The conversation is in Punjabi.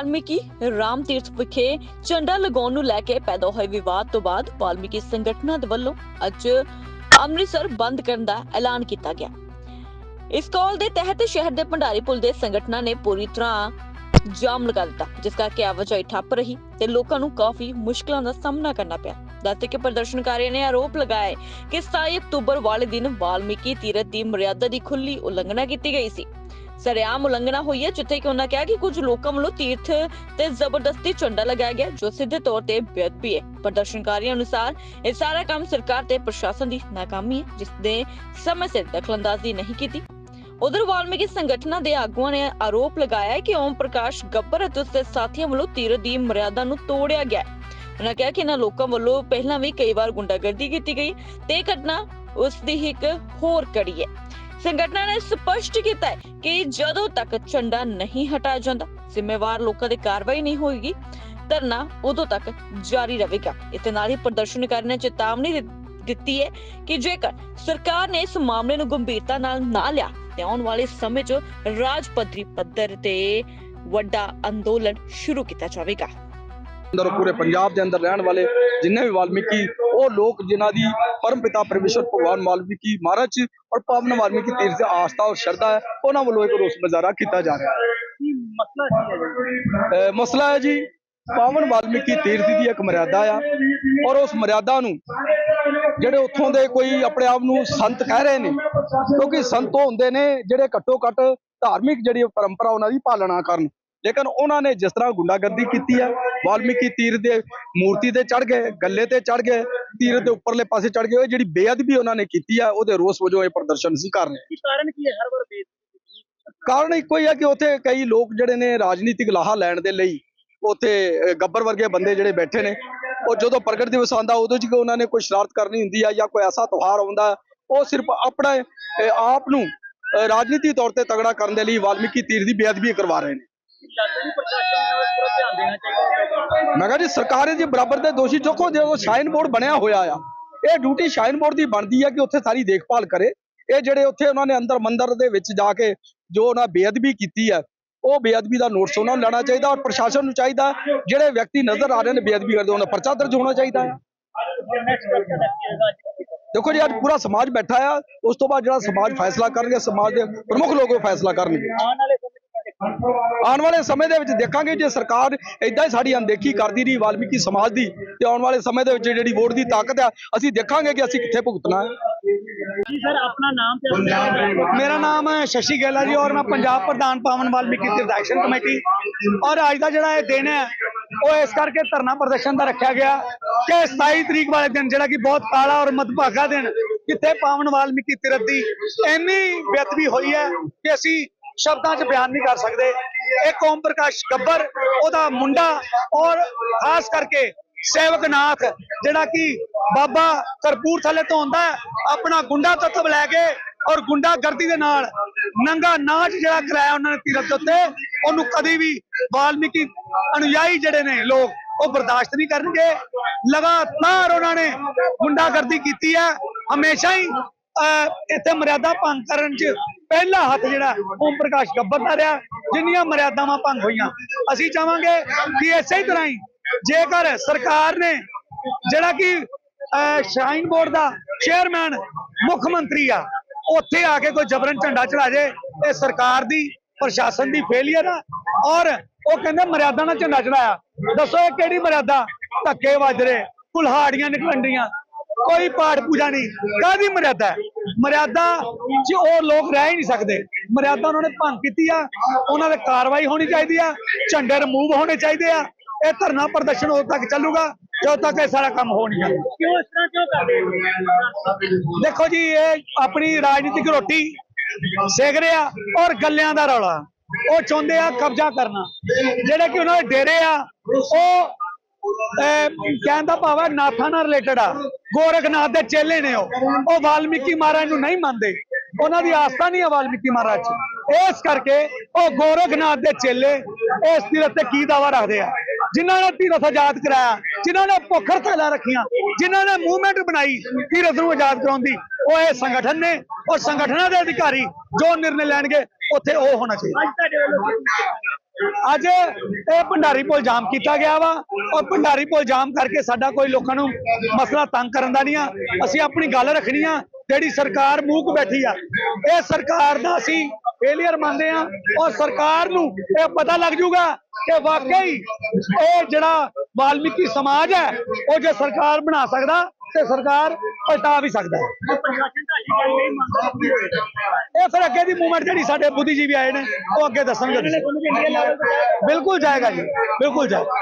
ਵਾਲਮੀਕੀ ਰਾਮ ਤੀਰਥ ਵਿਖੇ ਝੰਡਾ ਲਗਾਉਣ ਨੂੰ ਲੈ ਕੇ ਪੈਦਾ ਹੋਏ ਵਿਵਾਦ ਤੋਂ ਬਾਅਦ ਵਾਲਮੀਕੀ ਸੰਗਠਨਾਂ ਦੇ ਵੱਲੋਂ ਅੱਜ ਅੰਮ੍ਰਿਤਸਰ ਬੰਦ ਕਰਨ ਦਾ ਐਲਾਨ ਕੀਤਾ ਗਿਆ। ਇਸ ਕਾਲ ਦੇ ਤਹਿਤ ਸ਼ਹਿਰ ਦੇ ਭੰਡਾਰੀ ਪੁਲ ਦੇ ਸੰਗਠਨਾਂ ਨੇ ਪੂਰੀ ਤਰ੍ਹਾਂ ਜਾਮ ਲਗਾ ਦਿੱਤਾ, ਜਿਸ ਕਰਕੇ ਆਵਾਜਾਈ ਠੱਪ ਰਹੀ ਤੇ ਲੋਕਾਂ ਨੂੰ ਕਾਫੀ ਮੁਸ਼ਕਲਾਂ ਦਾ ਸਾਹਮਣਾ ਕਰਨਾ ਪਿਆ। ਦੱਸਦੇ ਕਿ ਪ੍ਰਦਰਸ਼ਨਕਾਰੀਆਂ ਨੇ ਆਰੋਪ ਲਗਾਏ ਹੈ ਕਿ 27 ਅਕਤੂਬਰ ਵਾਲੇ ਦਿਨ ਵਾਲਮੀਕੀ ਤੀਰਥ ਦੀ ਮਰਿਆਦਾ ਦੀ ਖੁੱਲੀ ਉਲੰਘਣਾ ਕੀਤੀ ਗਈ ਸੀ। ਸਰਿਆਮ ਉਲੰਘਣਾ ਹੋਈ ਹੈ, ਜਿੱਥੇ ਕਿ ਉਹਨਾਂ ਕਿਹਾ ਕਿ ਕੁਝ ਲੋਕਾਂ ਵੱਲੋਂ ਤੀਰਥ ਤੇ ਜ਼ਬਰਦਸਤੀ ਝੰਡਾ ਲਗਾਇਆ ਗਿਆ, ਜੋ ਸਿੱਧੇ ਤੌਰ ਤੇ ਬੇਅਦਬੀ ਹੈ। ਪ੍ਰਦਰਸ਼ਨਕਾਰੀਆਂ ਅਨੁਸਾਰ ਇਹ ਸਾਰਾ ਕੰਮ ਸਰਕਾਰ ਤੇ ਪ੍ਰਸ਼ਾਸਨ ਦੀ ਨਾਕਾਮੀ ਹੈ, ਜਿਸ ਨੇ ਸਮੇਂ ਸਿਰ ਦਖਲਅੰਦਾਜ਼ੀ ਨਹੀਂ ਕੀਤੀ। ਉਧਰ ਵਾਲਮੀਕੀ ਸੰਗਠਨਾਂ ਦੇ ਆਗੂਆਂ ਨੇ ਆਰੋਪ ਲਗਾਇਆ ਹੈ ਕਿ ਓਮ ਪ੍ਰਕਾਸ਼ ਗੱਬਰ ਅਤੇ ਉਸਦੇ ਸਾਥੀਆਂ ਵੱਲੋਂ ਤੀਰਥ ਦੀ ਮਰਿਆਦਾ ਨੂੰ ਤੋੜਿਆ ਗਿਆ ਉਹਨਾਂ ਕਿਹਾ ਕਿ ਇਹਨਾਂ ਲੋਕਾਂ ਵੱਲੋਂ ਪਹਿਲਾਂ ਵੀ ਕਈ ਵਾਰ ਗੁੰਡਾਗਰਦੀ ਕੀਤੀ ਗਈ ਤੇ ਇਹ ਘਟਨਾ ਉਸ ਦੀ ਇੱਕ ਹੋਰ ਕੜੀ ਹੈ। ਸੰਗਠਨਾਂ ਨੇ ਸਪਸ਼ਟ ਕੀਤਾ ਹੈ ਕਿ ਜਦੋਂ ਤੱਕ ਝੰਡਾ ਨਹੀਂ ਹਟਾਇਆ ਜਾਂਦਾ, ਜ਼ਿੰਮੇਵਾਰ ਲੋਕਾਂ ਤੇ ਕਾਰਵਾਈ ਨਹੀਂ ਹੋਏਗੀ, ਧਰਨਾ ਉਦੋਂ ਤੱਕ ਜਾਰੀ ਰਹੇਗਾ। ਇਤੇ ਨਾਲ ਹੀ ਪ੍ਰਦਰਸ਼ਨਕਾਰੀ ਨੇ ਚੇਤਾਵਨੀ ਦਿੱਤੀ ਹੈ ਕਿ ਜੇਕਰ ਸਰਕਾਰ ਨੇ ਇਸ ਮਾਮਲੇ ਨੂੰ ਗੰਭੀਰਤਾ ਨਾਲ ਨਾ ਲਿਆ, ਤੇ ਆਉਣ ਵਾਲੇ ਸਮੇਂ 'ਚ ਰਾਜ ਪੱਧਰੀ ਪੱਧਰ ਤੇ ਵੱਡਾ ਅੰਦੋਲਨ ਸ਼ੁਰੂ ਕੀਤਾ ਜਾਵੇਗਾ। ਅੰਦਰ ਪੂਰੇ ਪੰਜਾਬ ਦੇ ਅੰਦਰ ਰਹਿਣ ਵਾਲੇ ਜਿੰਨੇ ਵੀ ਵਾਲਮੀਕੀ ਉਹ ਲੋਕ ਜਿਨ੍ਹਾਂ ਦੀ ਪਰਮ ਪਿਤਾ ਪਰਮੇਸ਼ਰ ਭਗਵਾਨ ਵਾਲਮੀਕੀ ਮਹਾਰਾਜ ਔਰ ਪਾਵਨ ਵਾਲਮੀਕੀ ਤੀਰਥ ਦੀ ਆਸਥਾ ਔਰ ਸ਼ਰਧਾ ਹੈ ਉਹਨਾਂ ਵੱਲੋਂ ਇੱਕ ਰੋਸ ਮੁਜ਼ਾਹਰਾ ਕੀਤਾ ਜਾ ਰਿਹਾ ਹੈ। ਮਸਲਾ ਹੈ ਜੀ? ਅਹ ਮਸਲਾ ਹੈ ਜੀ ਪਾਵਨ ਵਾਲਮੀਕੀ ਤੀਰਥ ਦੀ ਇੱਕ ਮਰਿਆਦਾ ਆ ਔਰ ਉਸ ਮਰਿਆਦਾ ਨੂੰ ਜਿਹੜੇ ਉੱਥੋਂ ਦੇ ਕੋਈ ਆਪਣੇ ਆਪ ਨੂੰ ਸੰਤ ਕਹਿ ਰਹੇ ਨੇ ਕਿਉਂਕਿ ਸੰਤ ਹੁੰਦੇ ਨੇ ਜਿਹੜੇ ਘੱਟੋ ਘੱਟ ਧਾਰਮਿਕ ਜਿਹੜੀ ਪਰੰਪਰਾ ਉਹਨਾਂ ਦੀ ਪਾਲਣਾ ਕਰਨ। ਲੇਕਿਨ ਉਹਨਾਂ ਨੇ ਜਿਸ ਤਰ੍ਹਾਂ ਗੁੰਡਾਗਰਦੀ ਕੀਤੀ ਹੈ ਵਾਲਮੀਕੀ ਤੀਰਥ ਦੇ ਮੂਰਤੀ ਤੇ ਚੜ ਗਏ ਗੱਲੇ ਤੇ ਚੜ ਗਏ ਤੀਰਥ ਦੇ ਉੱਪਰਲੇ ਪਾਸੇ ਚੜ ਗਏ ਜਿਹੜੀ ਬੇਅਦਬੀ ਉਹਨਾਂ ਨੇ ਕੀਤੀ ਹੈ ਉਹਦੇ ਰੋਸ ਵਜੋਂ ਇਹ ਪ੍ਰਦਰਸ਼ਨ ਸੀ ਕਰ ਰਹੇ ਕਾਰਨ ਕੀ ਹੈ? ਹਰ ਵਾਰ ਕਾਰਨ ਇੱਕੋ ਹੀ ਹੈ ਕਿ ਉੱਥੇ ਕਈ ਲੋਕ ਜਿਹੜੇ ਨੇ ਰਾਜਨੀਤਿਕ ਲਾਹਾ ਲੈਣ ਦੇ ਲਈ ਉੱਥੇ ਗੱਬਰ ਵਰਗੇ ਬੰਦੇ ਜਿਹੜੇ ਬੈਠੇ ਨੇ ਉਹ ਜਦੋਂ ਪ੍ਰਗਟ ਦਿਵਸ ਆਉਂਦਾ ਉਦੋਂ ਚ ਉਹਨਾਂ ਨੇ ਕੋਈ ਸ਼ਰਾਰਤ ਕਰਨੀ ਹੁੰਦੀ ਆ ਜਾਂ ਕੋਈ ਐਸਾ ਤਿਉਹਾਰ ਆਉਂਦਾ ਉਹ ਸਿਰਫ ਆਪਣਾ ਆਪ ਨੂੰ ਰਾਜਨੀਤੀ ਤੌਰ ਤੇ ਤਗੜਾ ਕਰਨ ਦੇ ਲਈ ਵਾਲਮੀਕੀ ਤੀਰ ਦੀ ਬੇਅਦਬੀ ਕਰਵਾ ਰਹੇ ਨੇ। ਲੱਗਦਾ ਮੈਂ ਕਿਹਾ ਜੀ, ਸਰਕਾਰ ਇਹਦੇ ਬਰਾਬਰ ਦੇ ਦੋਸ਼ੀ ਚੁੱਕੋ ਜਦੋਂ ਸ਼ਾਈਨ ਬੋਰਡ ਬਣਿਆ ਹੋਇਆ ਆ, ਇਹ ਡਿਊਟੀ ਸ਼ਾਈਨ ਬੋਰਡ ਦੀ ਬਣਦੀ ਹੈ ਕਿ ਉੱਥੇ ਸਾਰੀ ਦੇਖਭਾਲ ਕਰੇ। ਇਹ ਜਿਹੜੇ ਉੱਥੇ ਉਹਨਾਂ ਨੇ ਅੰਦਰ ਮੰਦਰ ਦੇ ਵਿੱਚ ਜਾ ਕੇ ਜੋ ਉਹਨਾਂ ਬੇਅਦਬੀ ਕੀਤੀ ਹੈ ਉਹ ਬੇਅਦਬੀ ਦਾ ਨੋਟਿਸ ਉਹਨਾਂ ਨੂੰ ਲੈਣਾ ਚਾਹੀਦਾ ਔਰ ਪ੍ਰਸ਼ਾਸਨ ਨੂੰ ਚਾਹੀਦਾ ਜਿਹੜੇ ਵਿਅਕਤੀ ਨਜ਼ਰ ਆ ਰਹੇ ਨੇ ਬੇਅਦਬੀ ਕਰਦੇ, ਉਹਨਾਂ ਪਰਚਾ ਦਰਜ ਹੋਣਾ ਚਾਹੀਦਾ ਹੈ ਦੇਖੋ ਜੀ, ਅੱਜ ਪੂਰਾ ਸਮਾਜ ਬੈਠਾ ਆ, ਉਸ ਤੋਂ ਬਾਅਦ ਜਿਹੜਾ ਸਮਾਜ ਫੈਸਲਾ ਕਰਨਗੇ, ਸਮਾਜ ਦੇ ਪ੍ਰਮੁੱਖ ਲੋਕ ਉਹ ਫੈਸਲਾ ਕਰਨਗੇ। ਆਉਣ ਵਾਲੇ ਸਮੇਂ ਦੇ ਵਿੱਚ ਦੇਖਾਂਗੇ ਜੇ ਸਰਕਾਰ ਇਦਾਂ ਹੀ ਸਾਡੀ ਅਣਦੇਖੀ ਕਰਦੀ ਰਹੀ ਵਾਲਮੀਕੀ ਸਮਾਜ ਦੀ ਤੇ ਆਉਣ ਵਾਲੇ ਸਮੇਂ ਦੇ ਵਿੱਚ ਜਿਹੜੀ ਵੋਟ ਦੀ ਤਾਕਤ ਆ ਅਸੀਂ ਦੇਖਾਂਗੇ ਕਿ ਅਸੀਂ ਕਿੱਥੇ ਭੁਗਤਣਾ ਹੈ। ਜੀ ਸਰ ਆਪਣਾ ਨਾਮ ਤੇ ਮੇਰਾ ਨਾਮ ਹੈ ਸ਼ਸ਼ੀ ਗੈਲਾ ਜੀ ਔਰ ਮੈਂ ਪੰਜਾਬ ਪ੍ਰਧਾਨ ਪਾਵਨ ਵਾਲਮੀਕੀ ਤੀਰਥ ਐਕਸ਼ਨ ਕਮੇਟੀ। ਔਰ ਅੱਜ ਦਾ ਜਿਹੜਾ ਇਹ ਦਿਨ ਹੈ ਉਹ ਇਸ ਕਰਕੇ ਧਰਨਾ ਪ੍ਰਦਰਸ਼ਨ ਦਾ ਰੱਖਿਆ ਗਿਆ ਕਿ 27 ਤਰੀਕ ਵਾਲੇ ਦਿਨ ਜਿਹੜਾ ਕਿ ਬਹੁਤ ਕਾਲਾ ਔਰ ਮਦਭਾਗਾ ਦਿਨ ਕਿੱਥੇ ਪਾਵਨ ਵਾਲਮੀਕੀ ਤੀਰਥ ਦੀ ਇੰਨੀ ਬੇਅਦਬੀ ਹੋਈ ਹੈ ਕਿ ਅਸੀਂ ਸ਼ਬਦਾਂ 'ਚ ਬਿਆਨ ਨਹੀਂ ਕਰ ਸਕਦੇ। ਇੱਕ ਓਮ ਪ੍ਰਕਾਸ਼ ਗੱਬਰ ਉਹਦਾ ਮੁੰਡਾ ਔਰ ਖਾਸ ਕਰਕੇ ਸੇਵਕਨਾਥ ਜਿਹੜਾ ਕਿ ਬਾਬਾ ਕਰਪੂਰਥਲੇ ਤੋਂ ਆਉਂਦਾ ਆਪਣਾ ਗੁੰਡਾ ਤੱਤਵ ਲੈ ਕੇ ਔਰ ਗੁੰਡਾਗਰਦੀ ਦੇ ਨਾਲ ਨੰਗਾ ਨਾਚ ਜਿਹੜਾ ਕਰਾਇਆ ਉਹਨਾਂ ਨੇ ਤੀਰਥ ਦੇ ਉੱਤੇ ਉਹਨੂੰ ਕਦੀ ਵੀ ਵਾਲਮੀਕੀ ਅਨੁਯਾਈ ਜਿਹੜੇ ਨੇ ਲੋਕ ਉਹ ਬਰਦਾਸ਼ਤ ਨਹੀਂ ਕਰਨਗੇ। ਲਗਾਤਾਰ ਉਹਨਾਂ ਨੇ ਗੁੰਡਾਗਰਦੀ ਕੀਤੀ ਹੈ। ਹਮੇਸ਼ਾ ਹੀ ਅਹ, ਇੱਥੇ ਮਰਿਆਦਾ ਭੰਗ ਕਰਨ 'ਚ ਪਹਿਲਾ ਹੱਥ ਜਿਹੜਾ ਓਮ ਪ੍ਰਕਾਸ਼ ਗੱਬਰ ਦਾ ਰਿਹਾ, ਜਿੰਨੀਆਂ ਮਰਿਆਦਾਵਾਂ ਭੰਗ ਹੋਈਆਂ। ਅਸੀਂ ਚਾਹਾਂਗੇ ਕਿ ਇਸੇ ਤਰ੍ਹਾਂ ਹੀ ਜੇਕਰ ਸਰਕਾਰ ਨੇ ਜਿਹੜਾ ਕਿ ਸ਼ਰਾਈਨ ਬੋਰਡ ਦਾ ਚੇਅਰਮੈਨ ਮੁੱਖ ਮੰਤਰੀ ਆ, ਉੱਥੇ ਆ ਕੇ ਕੋਈ ਜਬਰਨ ਝੰਡਾ ਚੜਾ ਜੇ, ਇਹ ਸਰਕਾਰ ਦੀ, ਪ੍ਰਸ਼ਾਸਨ ਦੀ ਫੇਲੀਅਰ ਆ, ਔਰ ਉਹ ਕਹਿੰਦੇ ਮਰਿਆਦਾ ਨਾਲ ਝੰਡਾ ਚੜਾਇਆ। ਦੱਸੋ ਇਹ ਕਿਹੜੀ ਮਰਿਆਦਾ? ਧੱਕੇ ਵੱਜ ਰਹੇ, ਕੁਲਹਾੜੀਆਂ ਨਿਕਲਣ ਡੀਆਂ ਕੋਈ ਪਾਠ ਪੂਜਾ ਨਹੀਂ ਕਾਦੀ ਮਰਿਆਦਾ? ਮਰਿਆਦਾ 'ਚ ਉਹ ਲੋਕ ਰਹਿ ਹੀ ਨਹੀਂ ਸਕਦੇ। ਮਰਿਆਦਾ ਉਹਨਾਂ ਨੇ ਭੰਗ ਕੀਤੀ ਆ ਉਹਨਾਂ ਤੇ ਕਾਰਵਾਈ ਹੋਣੀ ਚਾਹੀਦੀ ਆ ਝੰਡੇ ਰਿਮੂਵ ਹੋਣੇ ਚਾਹੀਦੇ ਆ ਇਹ ਧਰਨਾ ਪ੍ਰਦਰਸ਼ਨ ਉਦੋਂ ਤੱਕ ਚੱਲੂਗਾ ਜਦੋਂ ਤੱਕ ਇਹ ਸਾਰਾ ਕੰਮ ਹੋ ਨਹੀਂ ਜਾਂਦਾ ਕਿਉਂ ਇਸ ਤਰ੍ਹਾਂ ਕਿਉਂ ਕਰਦੇ ਦੇਖੋ ਜੀ ਇਹ ਆਪਣੀ ਰਾਜਨੀਤਿਕ ਰੋਟੀ ਸੇਕ ਰਿਹਾ ਔਰ ਗੱਲਿਆਂ ਦਾ ਰੌਲਾ। ਉਹ ਚਾਹੁੰਦੇ ਆ ਕਬਜ਼ਾ ਕਰਨਾ। ਜਿਹੜੇ ਕਿ ਉਹਨਾਂ ਦੇ ਡੇਰੇ ਆ ਉਹ ਕਹਿਣ ਦਾ ਭਾਵ ਹੈ ਨਾਥਾਂ ਨਾਲ ਰਿਲੇਟਡ ਆ। ਗੋਰਖਨਾਥ ਦੇ ਚੇਲੇ ਨੇ ਉਹ। ਉਹ ਵਾਲਮੀਕੀ ਮਹਾਰਾਜ ਨੂੰ ਨਹੀਂ ਮੰਨਦੇ। ਉਹਨਾਂ ਦੀ ਆਸਥਾ ਨਹੀਂ ਹੈ ਵਾਲਮੀਕੀ ਮਹਾਰਾਜ 'ਚ। ਇਸ ਕਰਕੇ ਉਹ ਗੋਰਖਨਾਥ ਦੇ ਚੇਲੇ ਇਸ ਤੀਰਥ ਤੇ ਕੀ ਦਾਵਾ ਰੱਖਦੇ ਆ? ਜਿਨ੍ਹਾਂ ਨੇ ਤੀਰਥ ਆਜ਼ਾਦ ਕਰਾਇਆ, ਜਿਨ੍ਹਾਂ ਨੇ ਭੁੱਖ ਹੜਤਾਲਾਂ ਰੱਖੀਆਂ, ਜਿਨ੍ਹਾਂ ਨੇ ਮੂਵਮੈਂਟ ਬਣਾਈ ਤੀਰਥ ਨੂੰ ਆਜ਼ਾਦ ਕਰਾਉਣ ਦੀ, ਉਹ ਇਹ ਸੰਗਠਨ ਨੇ ਔਰ ਸੰਗਠਨਾਂ ਦੇ ਅਧਿਕਾਰੀ ਜੋ ਨਿਰਣੇ ਲੈਣਗੇ, ਉੱਥੇ ਉਹ ਹੋਣਾ ਚਾਹੀਦਾ। ਅੱਜ ਇਹ ਭੰਡਾਰੀ ਪੁਲ ਜਾਮ ਕੀਤਾ ਗਿਆ ਵਾ ਔਰ ਭੰਡਾਰੀ ਪੁਲ ਜਾਮ ਕਰਕੇ ਸਾਡਾ ਕੋਈ ਲੋਕਾਂ ਨੂੰ ਮਸਲਾ ਤੰਗ ਕਰਨ ਦਾ ਨਹੀਂ ਆ। ਅਸੀਂ ਆਪਣੀ ਗੱਲ ਰੱਖਣੀ ਆ, ਜਿਹੜੀ ਸਰਕਾਰ ਮੂੰਹ ਬੈਠੀ ਆ। ਇਹ ਸਰਕਾਰ ਦਾ ਅਸੀਂ ਫੇਲੀਅਰ ਮੰਨਦੇ ਆ ਔਰ ਸਰਕਾਰ ਨੂੰ ਇਹ ਪਤਾ ਲੱਗ ਜੂਗਾ ਕਿ ਵਾਕਈ ਇਹ ਜਿਹੜਾ ਵਾਲਮੀਕੀ ਸਮਾਜ ਹੈ, ਉਹ ਜੇ ਸਰਕਾਰ ਬਣਾ ਸਕਦਾ ਤੇ ਸਰਕਾਰ ਪਲਟਾ ਵੀ ਸਕਦਾ ਹੈ। ਇਹ ਫਿਰ ਅੱਗੇ ਦੀ ਮੂਵਮੈਂਟ ਜਿਹੜੀ ਸਾਡੇ ਬੁੱਧੀਜੀਵੀ ਆਏ ਨੇ, ਉਹ ਅੱਗੇ ਦੱਸਣਗੇ ਬਿਲਕੁਲ ਜਾਏਗਾ ਜੀ, ਬਿਲਕੁਲ ਜਾਏਗਾ।